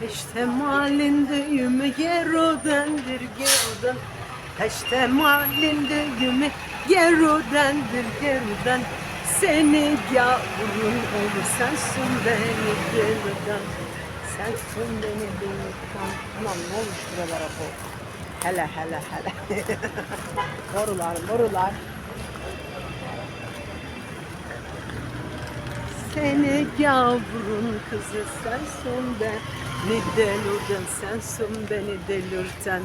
Peştemalin düğümü gerodendir geroden Peştemalin düğümü gerodendir geroden Seni yavrun olur sensin beni geroden Sensin beni geroden Aman ne olmuş buralara bu? Hele hele hele. Morular morular Seni yavrun kızı sensin beni delirten sensin beni delirten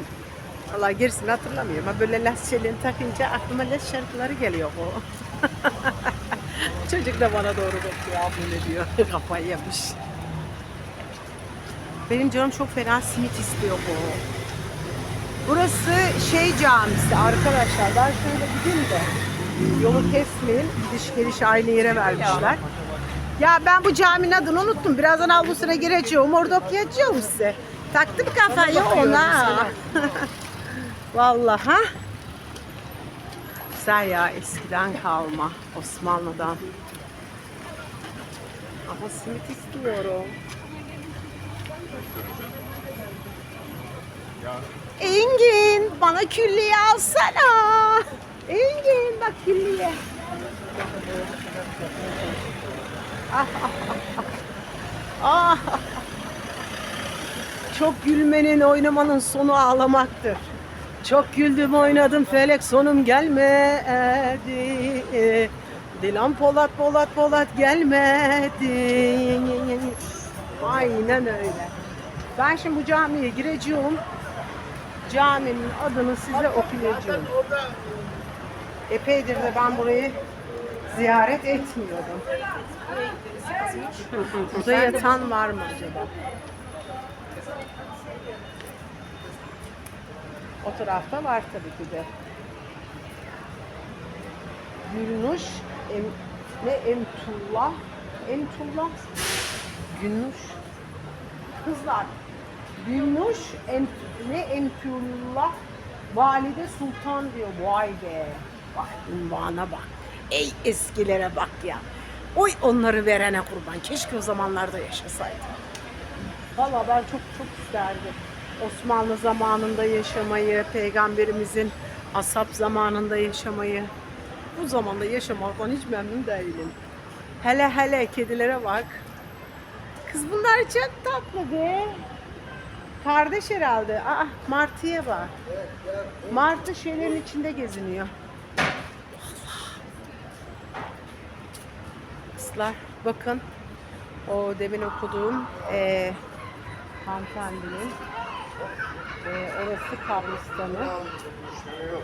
Valla gerisini hatırlamıyorum ama böyle las şeylerini takınca aklıma las şarkıları geliyor o. Çocuk da bana doğru bakıyor abla ne diyor kafayı yemiş. Benim canım çok fena simit istiyor bu. Burası şey camisi arkadaşlar ben şöyle gideyim de yolu kesmeyin gidiş geliş aynı yere vermişler. Ya ben bu caminin adını unuttum. Birazdan avlusuna gireceğim. Orada okuyacağım size. Taktım kafayı ona. Vallahi. ha? Güzel ya eskiden kalma. Osmanlı'dan. Ama simit istiyorum. Engin bana külliye alsana. Engin bak külliye. Ah. Çok gülmenin, oynamanın sonu ağlamaktır. Çok güldüm oynadım felek sonum gelmedi. Dilan Polat Polat Polat gelmedi. Aynen öyle. Ben şimdi bu camiye gireceğim. Caminin adını size okuyacağım. Epeydir de ben burayı ziyaret etmiyordum. Burada yatan var mı acaba? O tarafta var tabii ki de. Gülnuş, em, ne Emtullah, Emtullah, Gülnuş. Kızlar, Gülnuş, em, ne Emtullah, Valide Sultan diyor. Vay be, vay unvana bak. Ey eskilere bak ya. Oy onları verene kurban. Keşke o zamanlarda yaşasaydım. Valla ben çok çok isterdim. Osmanlı zamanında yaşamayı, peygamberimizin asap zamanında yaşamayı. Bu zamanda yaşamaktan hiç memnun değilim. Hele hele kedilere bak. Kız bunlar çok tatlı be. Kardeş herhalde. Aa, Martı'ya bak. Martı şeylerin içinde geziniyor. Kızlar bakın o demin okuduğum eee hanımefendinin eee, orası kabristanı.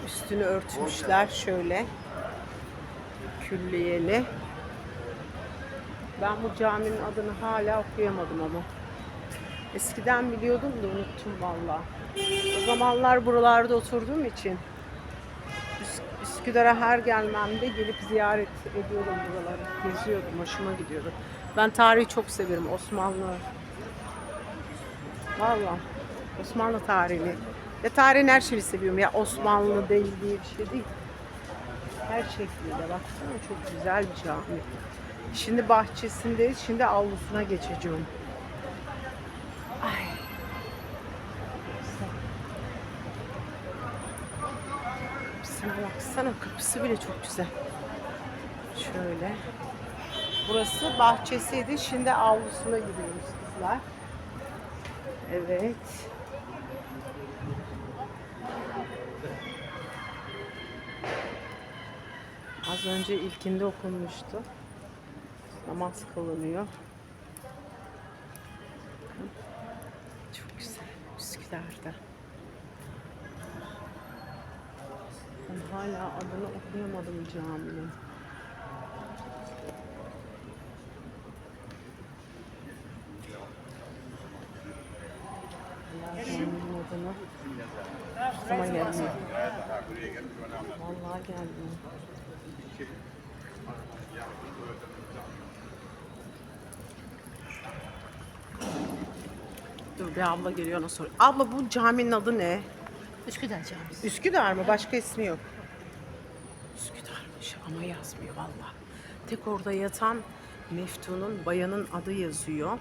Üstünü örtmüşler şöyle külliyeli. Ben bu caminin adını hala okuyamadım ama. Eskiden biliyordum da unuttum valla. O zamanlar buralarda oturduğum için Üsküdar'a her gelmemde gelip ziyaret ediyordum buraları. Geziyordum, hoşuma gidiyordu. Ben tarihi çok severim, Osmanlı. Valla, Osmanlı tarihini. Ya tarihin her şeyini seviyorum. Ya Osmanlı değil diye bir şey değil. Her şekliyle baksana çok güzel bir cami. Şimdi bahçesindeyiz, şimdi avlusuna geçeceğim. Ay. Güzel. Kapısına kapısı bile çok güzel. Şöyle. Burası bahçesiydi. Şimdi avlusuna gidiyoruz kızlar. Evet. Az önce ilkinde okunmuştu. Namaz kılınıyor. Çok güzel. Üsküdar'da. Hala adını okuyamadım caminin. Caminin adını aklıma gelmiyor. Vallahi gelmiyor. Dur bir abla geliyor ona sor. Abla bu caminin adı ne? Üsküdar Camisi. Üsküdar mı? Başka ismi yok. Ama yazmıyor valla. Tek orada yatan Meftun'un bayanın adı yazıyor.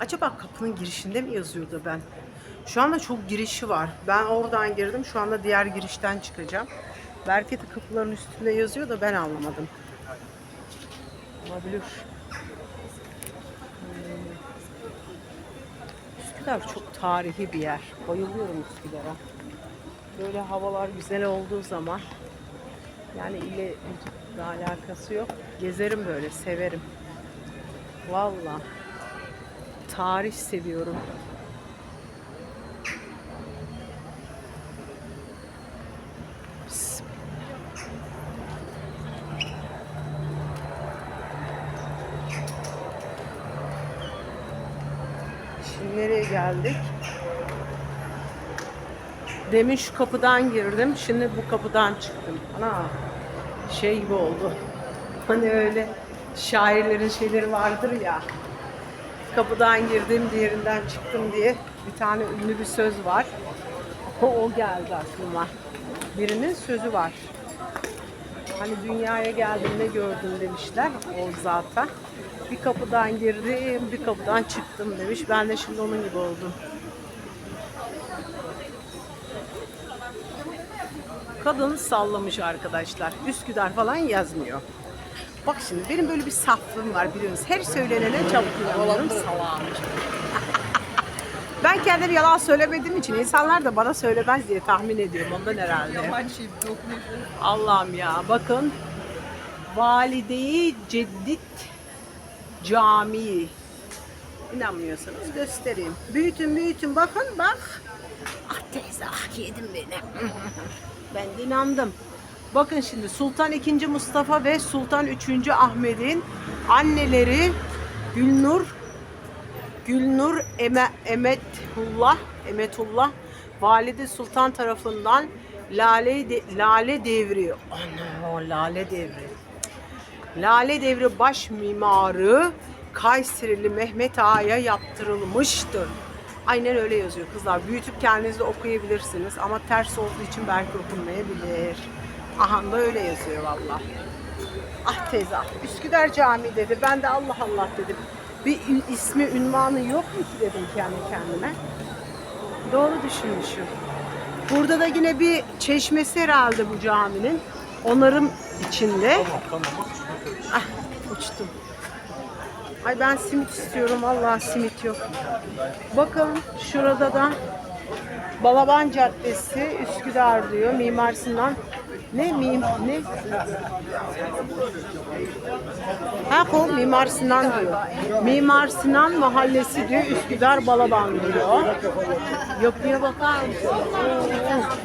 Acaba kapının girişinde mi yazıyordu ben? Şu anda çok girişi var. Ben oradan girdim. Şu anda diğer girişten çıkacağım. Belki de kapıların üstünde yazıyor da ben anlamadım. Olabilir. Hmm. Üsküdar çok tarihi bir yer. Bayılıyorum Üsküdar'a. Böyle havalar güzel olduğu zaman yani ile alakası yok. Gezerim böyle, severim. Valla. Tarih seviyorum. Şimdi nereye geldik? Demin şu kapıdan girdim. Şimdi bu kapıdan çıktım. Ana şey gibi oldu. Hani öyle şairlerin şeyleri vardır ya. Kapıdan girdim, diğerinden çıktım diye bir tane ünlü bir söz var. O, geldi aklıma. Birinin sözü var. Hani dünyaya geldim ne gördün demişler o zaten. Bir kapıdan girdim, bir kapıdan çıktım demiş. Ben de şimdi onun gibi oldum. Kadın sallamış arkadaşlar. Üsküdar falan yazmıyor. Bak şimdi benim böyle bir saflığım var biliyorsunuz. Her söylenene çabuk inanıyorum. Salağım. ben kendim yalan söylemediğim için insanlar da bana söylemez diye tahmin ediyorum. Ondan herhalde. Allah'ım ya bakın. Valideyi Ceddit Camii. İnanmıyorsanız göstereyim. Büyütün büyütün bakın bak. Ah teyze ah yedim beni. ben de inandım. Bakın şimdi Sultan II. Mustafa ve Sultan III. Ahmet'in anneleri Gülnur Gülnur Eme, Emetullah Emetullah Valide Sultan tarafından Lale de, Lale Devri Ana Lale Devri Lale Devri baş mimarı Kayserili Mehmet Ağa'ya yaptırılmıştır. Aynen öyle yazıyor kızlar. Büyütüp kendiniz de okuyabilirsiniz ama ters olduğu için belki okunmayabilir. Aha da öyle yazıyor valla. Ah teyze ah Üsküdar Camii dedi. Ben de Allah Allah dedim. Bir ismi ünvanı yok mu ki dedim kendi kendime. Doğru düşünmüşüm. Burada da yine bir çeşmesi herhalde bu caminin. Onarım içinde. Ah uçtum. Ay ben simit istiyorum. Vallahi simit yok. Bakın şurada da Balaban Caddesi Üsküdar diyor. Mimar Sinan. Ne mim ne? Ha o Mimar Sinan diyor. Mimar Sinan Mahallesi diyor. Üsküdar Balaban diyor. Yapıya bakar mısın?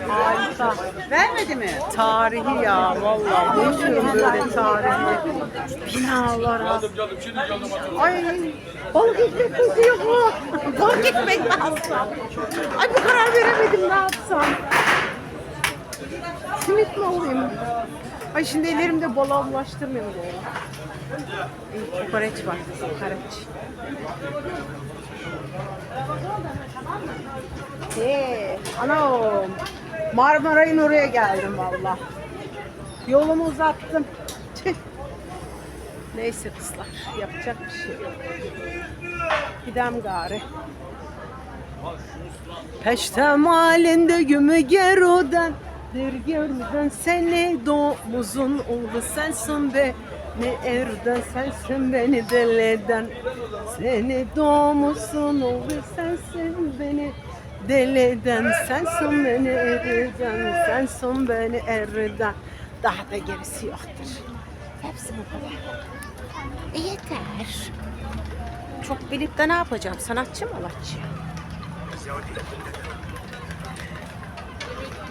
Harika. Vermedi mi? Tarihi ya vallahi. Bayılıyorum böyle tarihi. Binalar az. Ay balık ekmek kokuyor mu? balık ekmek alsam? Ay bu karar veremedim ne yapsam? Simit mi alayım? Ay şimdi ellerimde balığa bulaştırmayayım da. İyi, kokoreç var. Kokoreç. Ee, anam. Marmaray'ın oraya geldim valla. Yolumu uzattım. Neyse kızlar, yapacak bir şey yok. Gidem gari. Peştem halinde gümü geroden Der görmeden seni domuzun oğlu sensin be. Ne erden sensin beni deleden. Seni domuzun oğlu sensin beni deleden. Sensin beni erden Sensin beni erden Daha da gerisi yoktur. Hepsi bu kadar e yeter. Çok bilip de ne yapacağım? Sanatçı mı olacağım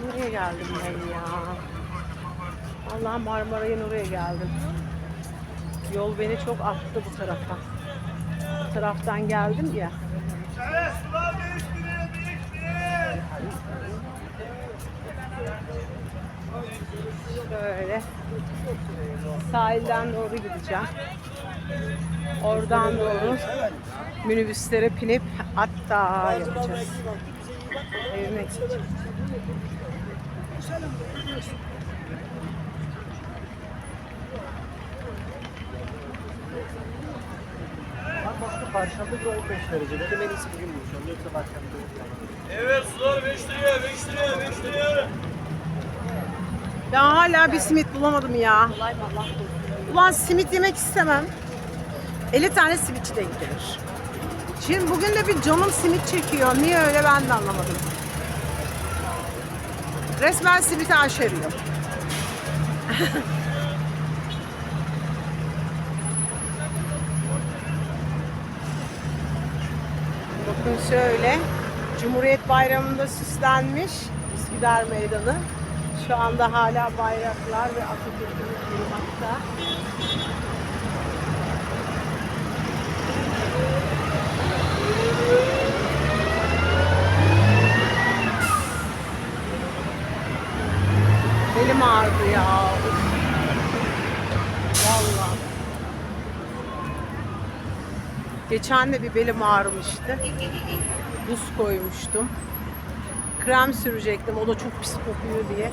Nereye geldim ben ya? Allah Marmaray'ın oraya geldim. Yol beni çok attı bu tarafa. Bu taraftan geldim ya. Şöyle sahilden doğru gideceğim. Oradan doğru minibüslere binip hatta yapacağız. Evime gideceğim. Baktım Perşembe günü 15 derece. Dedim en iyisi bugün buluşalım. Yoksa Perşembe yok. Evet sular 5 liraya 5 liraya 5 liraya. Ya hala bir simit bulamadım ya. Ulan simit yemek istemem. 50 tane simitçi denk gelir. Şimdi bugün de bir canım simit çekiyor. Niye öyle ben de anlamadım. Resmen simiti aşeriyor. Bakın şöyle. Cumhuriyet Bayramı'nda süslenmiş Üsküdar Meydanı. Şu anda hala bayraklar ve Atatürk'ümüz durmakta. Belim ağrıdı ya. Vallahi. Geçen de bir belim ağrımıştı. Buz koymuştum. Krem sürecektim. O da çok pis kokuyor diye.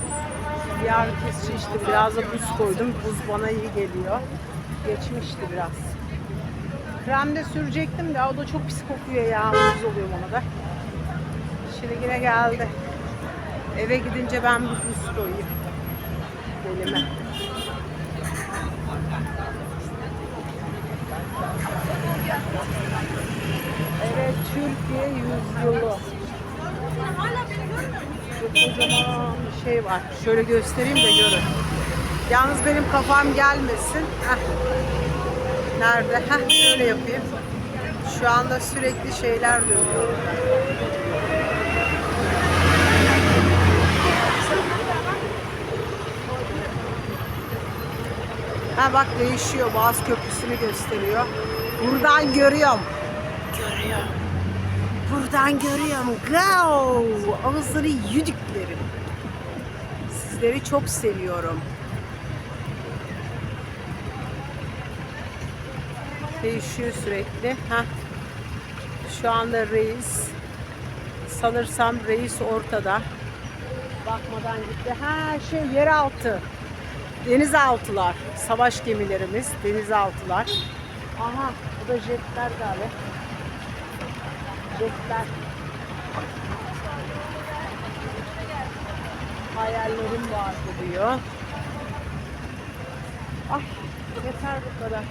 Bir ağrı kesici içtim. Biraz da buz koydum. Buz bana iyi geliyor. Geçmişti biraz. Krem de sürecektim de o da çok pis kokuyor ya. Buz oluyor bana da. Şimdi yine geldi. Eve gidince ben bir buz koyayım. Belime. Evet, Türkiye yüzyılı. Çok kocaman bir şey var. Şöyle göstereyim de görün. Yalnız benim kafam gelmesin. Heh. Nerede? Heh, şöyle yapayım. Şu anda sürekli şeyler dönüyor. Ha bak değişiyor. Boğaz Köprüsü'nü gösteriyor. Buradan görüyorum. Görüyorum. Buradan görüyorum. Go! Ağızları yüdüklerim. Sizleri çok seviyorum. Değişiyor sürekli. Heh. Şu anda reis. Sanırsam reis ortada. Bakmadan gitti. Ha şey yeraltı. Denizaltılar. Savaş gemilerimiz. Denizaltılar. Aha bu da jetler galiba. Jetler. Hayallerim vardı diyor. Ay yeter bu kadar.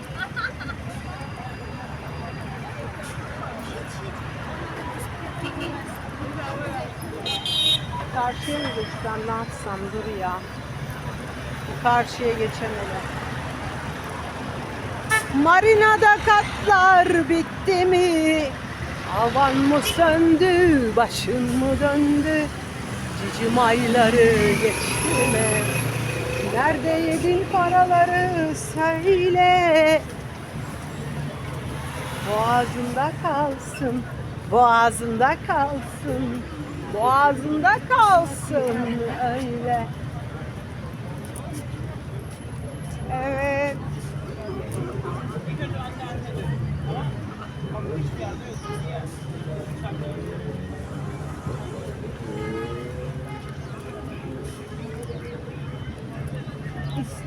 Karşıya mı geçsem ne yapsam dur ya. Karşıya geçemedim. Marinada katlar bitti mi? Havan mı söndü, başın mı döndü? Cicim ayları geçti mi? Nerede yedin paraları söyle. Boğazında kalsın, boğazında kalsın, boğazında kalsın öyle.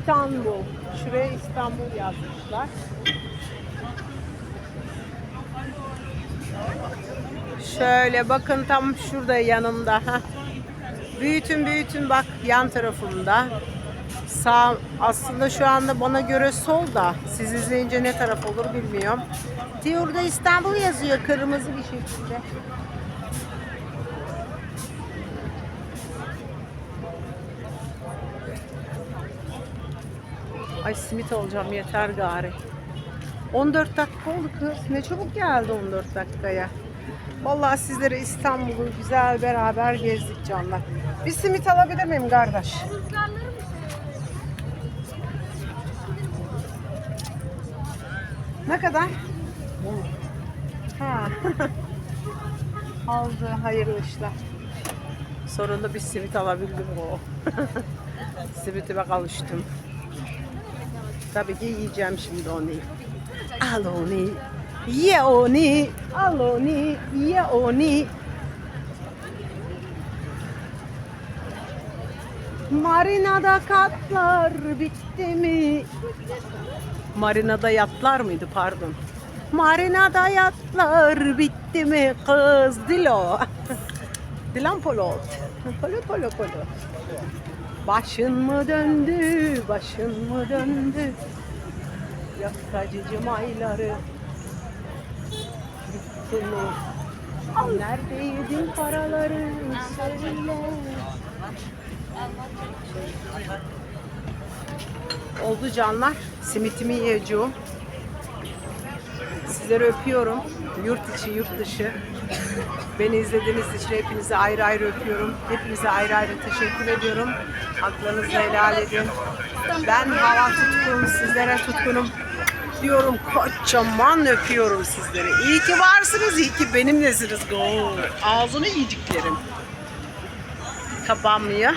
İstanbul. Şuraya İstanbul yazmışlar. Şöyle bakın tam şurada yanımda. ha. Büyütün büyütün bak yan tarafımda. Sağ aslında şu anda bana göre sol da siz izleyince ne taraf olur bilmiyorum. Diyor'da İstanbul yazıyor kırmızı bir şekilde. Ay simit olacağım yeter gari. 14 dakika oldu kız. Ne çabuk geldi 14 dakikaya. Vallahi sizlere İstanbul'u güzel beraber gezdik canlar. Bir simit alabilir miyim kardeş? Ne kadar? Ha. Aldı. Hayırlı işler. Sonunda bir simit alabildim o. Simitime kavuştum. Tabii ki yiyeceğim şimdi onu. Al onu. Ye onu. Al onu. Ye onu. Marinada katlar bitti mi? Marinada yatlar mıydı pardon. Marinada yatlar bitti mi kız Dilo? Dilan Polat. Polo polo polo. Başın mı döndü, başın mı döndü? Yakacıcım ayları. Gitti mi? Neredeydin paraları söyle. Oldu canlar. Simitimi yiyeceğim. Sizleri öpüyorum. Yurt içi, yurt dışı. Beni izlediğiniz için hepinize ayrı ayrı öpüyorum. Hepinize ayrı ayrı teşekkür ediyorum. Haklarınızı helal edin. Ben hava tutkunum, sizlere tutkunum. Diyorum kocaman öpüyorum sizleri. İyi ki varsınız, iyi ki benimlesiniz. Go. Ağzını yiyeceklerim. Tabağımı ya.